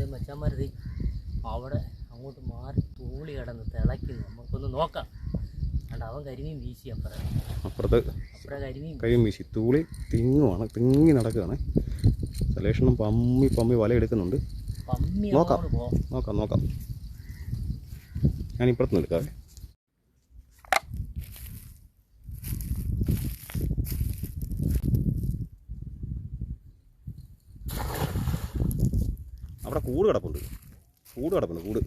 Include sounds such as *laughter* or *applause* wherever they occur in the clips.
ഇത് മച്ചാന്മാരത് അവിടെ അങ്ങോട്ട് മാറി തൂളി കിടന്ന് തിളയ്ക്കുന്നു നമുക്കൊന്ന് നോക്കാം. അല്ല അവൻ കരിമീൻ വീശി അപ്പുറം. അപ്പുറത്ത് അപ്പുറം കരിമീൻ കരിമീൻ വീശി. തൂളി തിങ്ങുവാണ്. തിങ്ങി നടക്കുകയാണ്. സലേഷണം പമ്മി പമ്മി വല എടുക്കുന്നുണ്ട്. പമ്മി നോക്കാം. നോക്കാം നോക്കാം. ഞാൻ ഇപ്പുറത്തുനിന്ന് എടുക്കാവേ അവിടെ കൂട് കിടപ്പുണ്ട്. കൂട് കിടപ്പുണ്ട് കൂട്.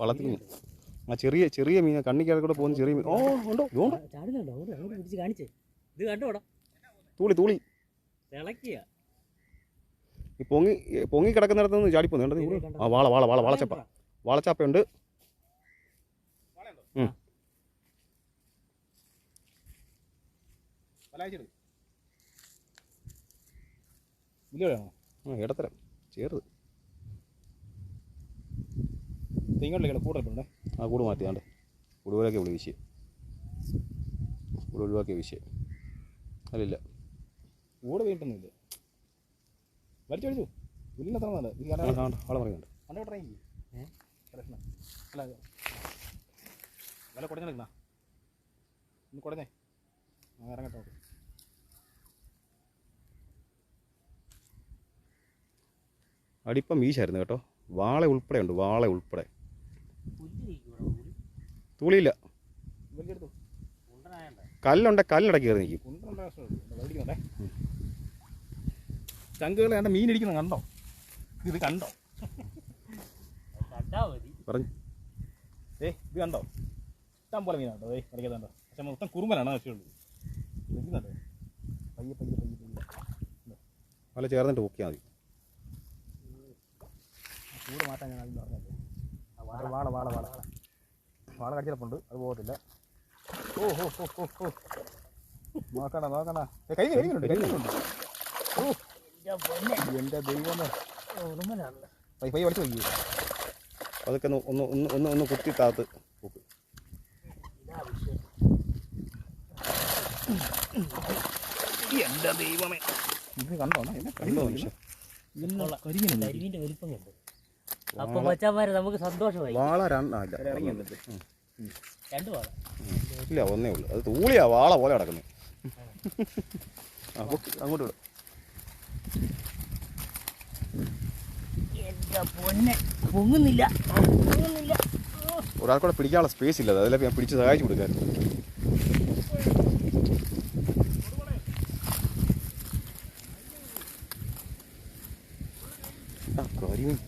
വള്ളത്തിൽ മീൻ. ആ ചെറിയ ചെറിയ മീൻ കണ്ണിക്കകത്ത് കൂടെ പോകുന്ന ചെറിയ മീൻ. ഓ ഉണ്ടോ? ഇതുണ്ട് കാണിച്ചേ. ഇത് കണ്ടോടാ തൂളി തൂളി. ഈ പൊങ്ങി പൊങ്ങി കിടക്കുന്നിടത്ത് നിന്ന് ചാടിപ്പോന്നു. കണ്ടത് ആ വാള വാള വാള വാളച്ചപ്പ. വാളച്ചപ്പയുണ്ട്. ആ ഇടത്തരം. ചേർത് ഇങ്ങോട്ടില്ല കൂടുതലുണ്ട് ആ കൂട് മാറ്റിയാണ്ട് കൂടുതലൊക്കെ ഇവിടെ വിഷയം കൂട് ഒഴിവാക്കിയ വിഷയം അല്ലില്ല കൂടെ വീട്ടൊന്നുമില്ല വലിച്ചു വലിച്ചു. കാണണ്ട ആളെ പറയുന്നുണ്ട്. ട്രെയിൻ ഏ? പ്രശ്നം. അല്ല വില കുടഞ്ഞ നിൽക്കണ ഒന്ന് കുടഞ്ഞേ. ഇറങ്ങട്ടോ നമുക്ക്. അടിപ്പം വീശായിരുന്നു കേട്ടോ. വാള ഉൾപ്പെടെ ഉണ്ട് വാള ഉൾപ്പെടെ. തുളിയില്ല കല്ലുണ്ട് കല്ലിടക്ക് കയറി നിൽക്കും. ചങ്കുകൾ കണ്ട മീൻ ഇടിക്കുന്നത് കണ്ടോ? ഇത് കണ്ടോ? പറഞ്ഞു. ഏ ഇത് കണ്ടോ? ഇഷ്ടം പോലെ മീനാട്ടോ ഏ കണ്ടോ? പക്ഷെ മൊത്തം കുറുമ്പനാണ് ആവശ്യമുള്ളത് പയ്യെ പയ്യെ പയ്യെ പയ്യെ. വല ചേർന്നിട്ട് പൊക്കിയാൽ മതി. ചൂട് മാറ്റാൻ ഞാൻ ആദ്യം പറഞ്ഞത്. വാള വാള വാള വാള. വാള കടിച്ചിടപ്പുണ്ട്. അത് പോകത്തില്ല. ഓ ഹോ ഹോ ഹോ ഹോ. നോക്കണ നോക്കണ കൈ കരിഞ്ഞുണ്ട് കരിഞ്ഞുണ്ട് ഓ എന്റെ ദൈവമേ. പൈ പൈ വലിച്ചു നോക്കി അതൊക്കെ ഒന്ന് ഒന്ന് ഒന്ന് ഒന്ന് ഒന്ന് കുത്തി താത്ത്. എന്റെ എന്റെ ദൈവമേ. ഇത് കണ്ടോ? എന്നെ കണ്ടോ കരിഞ്ഞുണ്ട് കരിമീന്റെ വലിപ്പം കണ്ടു? അപ്പൊ മച്ചാമാരെ നമുക്ക് സന്തോഷമായി. വാള രണ്ടാ രണ്ടു വാള. ഇല്ല ഒന്നേ ഉള്ളൂ. അത് തൂളിയാ വാള പോലെ കിടക്കുന്നത്. അങ്ങോട്ട് വിടും. പൊന്നെ പൊങ്ങുന്നില്ല. പൊങ്ങുന്നില്ല. ഒരാൾക്കൂടെ പിടിക്കാനുള്ള സ്പേസ് ഇല്ല അതിലൊക്കെ ഞാൻ പിടിച്ച് സഹായിച്ചു കൊടുക്കാൻ ആ കരിമീൻ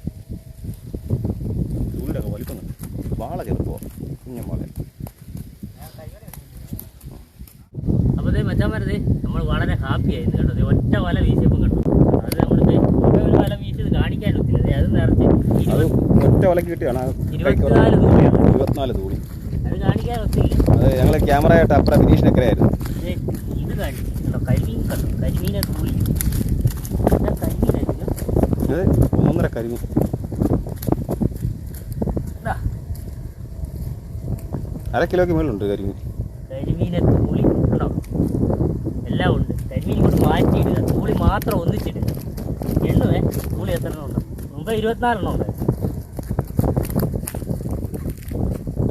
തൂളിലൊക്കെ വലിക്കുന്നു വാള ചെറുപ്പോ കുഞ്ഞൻ വാള അപ്പോൾ ദേ മച്ചാന്മാരത് നമ്മൾ വളരെ ഹാപ്പി ആയിരുന്നു കേട്ടോ. ഒറ്റ വല വീശിയപ്പം കണ്ടു. അത് നമ്മൾ ഒരു വല വീശിയത് ദേ അത് നിറച്ച് അത് ഒറ്റ വലക്ക് കിട്ടിയാണ് ഇരുപത്തിനാല് ഇരുപത്തിനാല് അത് അത് ഞങ്ങൾ ക്യാമറയായിട്ട് അപ്പുറം ഫിനീഷിനൊക്കെ ആയിരുന്നു ഇത് കാണിച്ചു. കേട്ടോ കരിമീൻ കണ്ടു? കരിമീനെ തൂളി ഇതാ കരിമീനായിരുന്നു ഇത്. ഒന്നൊന്നര കരിമീൻ. അര കിലോയ്ക്ക് മേലുണ്ട് കരിമീൻ. കരിമീനെ തൂളി എല്ലാം ഉണ്ട്. കരിമീൻ ഇങ്ങോട്ട് മാറ്റിയിടുക. തൂളി മാത്രം ഒന്നിച്ചിടുക. എണ്ണുവേ. തൂളി എത്ര എണ്ണം ഉണ്ട്? മുമ്പ് ഇരുപത്തിനാലെണ്ണം ഉണ്ട്.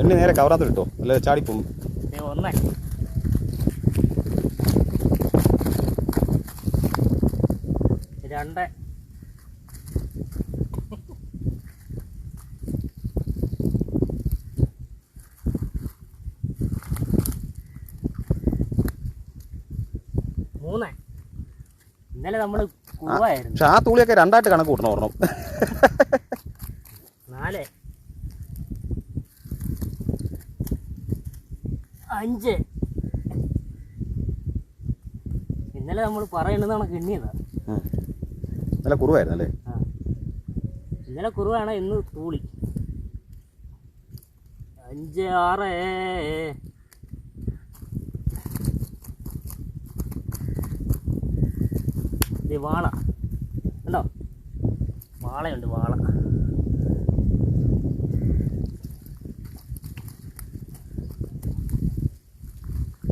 എണ്ണി നേരെ കവറാത്ത കിട്ടോ അല്ലെ ചാടിപ്പോ ഒന്നേ. രണ്ട്. ഇന്നലെ നമ്മൾ കൂവായിരുന്നു പക്ഷെ ആ തൂളിയൊക്കെ രണ്ടായിട്ട് കണക്ക് കൂട്ടണം ഓർണം നാല്. അഞ്ച്. ഇന്നലെ നമ്മൾ പറയണത് കണക്ക് ഇന്നലെ കുറവായിരുന്നു അല്ലേ? ഇന്നലെ കുറവാണ് ഇന്ന് തൂളി അഞ്ച് ആറ് ഇത് വാള. ഉണ്ടോ വാളയുണ്ട് വാള.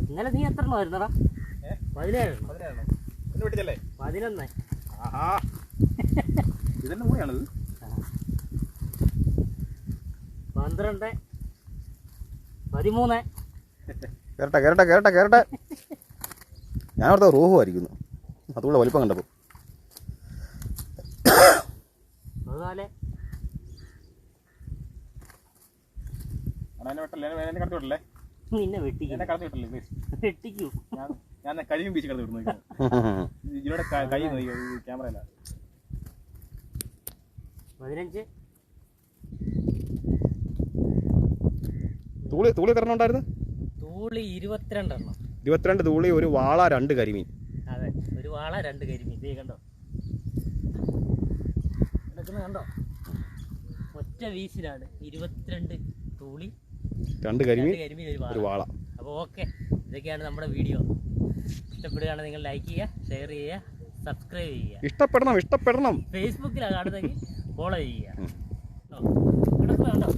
ഇന്നലെ നീ എത്ര എണ്ണം വരുന്നടാ ഏ? പതിനേഴ് പതിനൊന്ന്. ഇതെന്നെ മൂയാണിത് പന്ത്രണ്ട്. പതിമൂന്ന്. കേരട്ടെ കേരട്ടെ കേരട്ടെ കേരട്ടെ *laughs* ഞാൻ അവിടുത്തെ റോഹു ആയിരിക്കുന്നു അതുകൂടെ വലിപ്പം കണ്ടപ്പോൾ ഞാൻ കഴിയും ഇതിലൂടെ കൈ പതിനഞ്ച്. തൂളി തൂളി എത്ര എണ്ണം ഉണ്ടായിരുന്നു? തൂളി ഇരുപത്തിരണ്ടെണ്ണം. ഇരുപത്തിരണ്ട് തൂളി ഒരു വാള രണ്ട് കരിമീൻ. വാള രണ്ട് കരിമീൻ. ഇതേ കണ്ടോ? കിടക്കുന്ന കണ്ടോ? ഒറ്റ വീശിലാണ്. ഇരുപത്തിരണ്ട് തൂളി രണ്ട് കരിമീൻ കരിമീൻ ഒരു വാള. അപ്പോൾ ഓക്കെ. ഇതൊക്കെയാണ് നമ്മുടെ വീഡിയോ. ഇഷ്ടപ്പെടുകയാണെങ്കിൽ നിങ്ങൾ ലൈക്ക് ചെയ്യുക ഷെയർ ചെയ്യുക സബ്സ്ക്രൈബ് ചെയ്യുക. ഇഷ്ടപ്പെടണം ഇഷ്ടപ്പെടണം. ഫേസ്ബുക്കിലാണ് കാണുന്നെങ്കിൽ ഫോളോ ചെയ്യുക. ഓ, കിടക്കുന്ന കണ്ടോ?